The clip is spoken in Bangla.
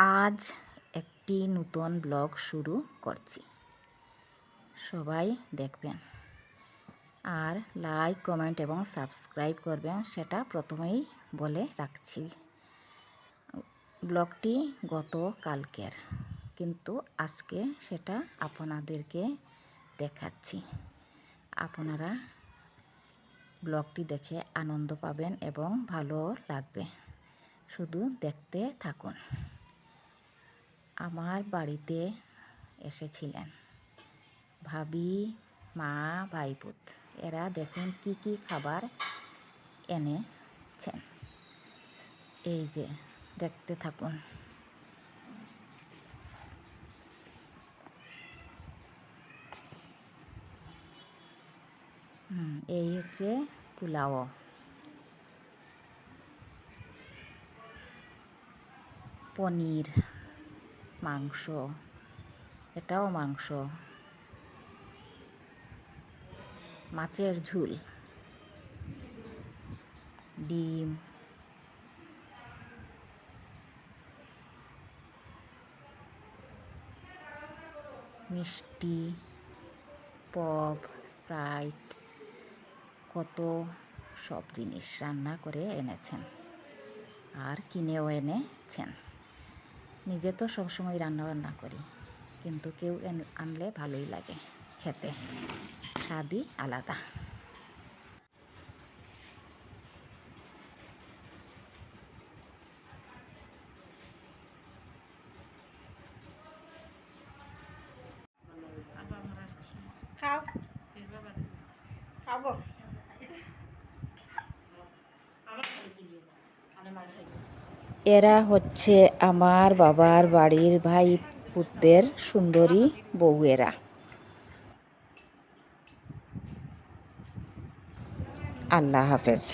আজ একটি নতুন ব্লগ শুরু করছি। সবাই দেখবেন। আর লাইক কমেন্ট এবং সাবস্ক্রাইব করবেন সেটা প্রথমেই বলে রাখছি। ব্লগটি গত কালকের কিন্তু আজকে সেটা আপনাদেরকে দেখাচ্ছি। আপনারা ব্লগটি দেখে আনন্দ পাবেন এবং ভালো লাগবে। শুধু দেখতে থাকুন। আমার বাড়িতে এসেছিলেন। ভাবি, মা, ভাইপুত, এরা দেখুন কি কি খাবার এনেছেন। এই যে, দেখতে থাকুন। এই হচ্ছে পোলাও। পনির। মাংস। এটাও মাংস। মাছের ঝুল। ডিম। মিষ্টি, পপ, স্প্রাইট, কত সব জিনিস রান্না করে এনেছেন। আর কিনেও এনেছেন। নিজে তো সবসময় রান্না বান্না করি কিন্তু কেউ আনলে ভালোই লাগে খেতে। স্বাদই আলাদা। খাও। গো এরা হচ্ছে আমার বাবার বাড়ির ভাই পুত্রের সুন্দরী বউয়েরা। আল্লাহ হাফেজ।